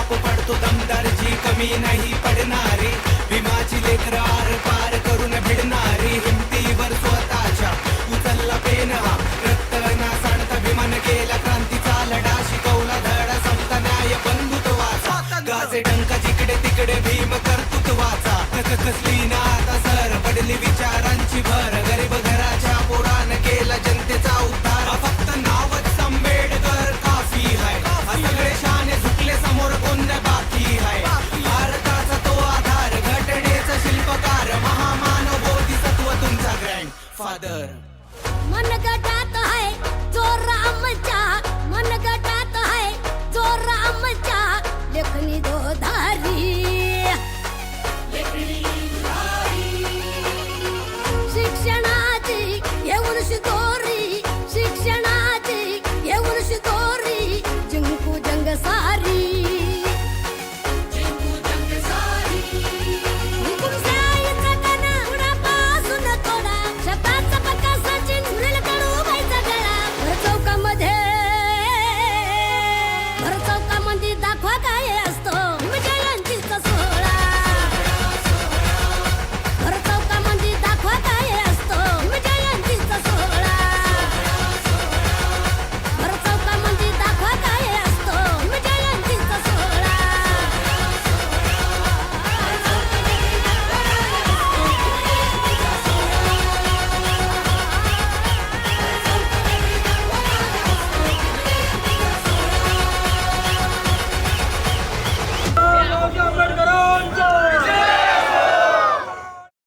छाप पडतो दमदारची कमी नाही पडणारी. विमाची लेकर आर पार करून भिडणारी. हिमतीवर स्वतःच्या उचलला पेन रक्त ना सांडता विमान केला क्रांतीचा लढा शिकवला धडा संपता न्याय बंधुत्वाचा. गाजे डंका जिकडे तिकडे भीम कर्तृत्वाचा. कसली ना father.